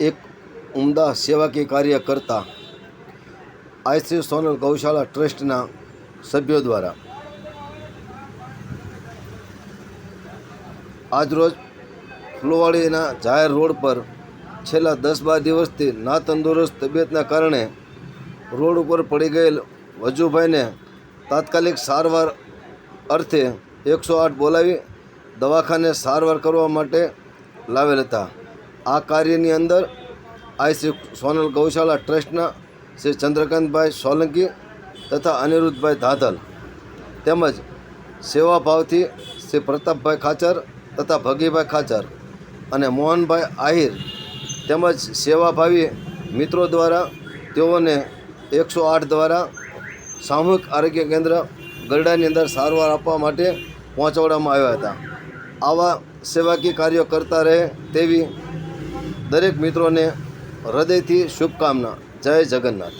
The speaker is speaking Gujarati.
એક ઉમદા સેવાકીય કાર્ય કરતા આઈસી સોનલ ગૌશાળા ટ્રસ્ટના સભ્યો દ્વારા. આજરોજ ફુલવાડીના જાહેર રોડ પર છેલ્લા દસ બાર દિવસથી ના તંદુરસ્ત તબિયતના કારણે રોડ ઉપર પડી ગયેલ વજુભાઈને તાત્કાલિક સારવાર અર્થે એકસો આઠ બોલાવી દવાખાને સારવાર કરવા માટે લાવેલ હતા. આ કાર્યની અંદર આઈ શ્રી સોનલ ગૌશાળા ટ્રસ્ટના શ્રી ચંદ્રકાંતભાઈ સોલંકી તથા અનિરુદ્ધભાઈ ધાધલ તેમજ સેવાભાવથી શ્રી પ્રતાપભાઈ ખાચર તથા ભગીભાઈ ખાચર અને મોહનભાઈ આહિર તેમજ સેવાભાવી મિત્રો દ્વારા તેઓને એકસો આઠ દ્વારા સામૂહિક આરોગ્ય કેન્દ્ર ગરડાની અંદર સારવાર આપવા માટે પહોંચાડવામાં આવ્યા હતા. આવા સેવાકીય કાર્યો કરતા રહે તેવી દરેક મિત્રોને હૃદયથી શુભકામના. જય જગન્નાથ.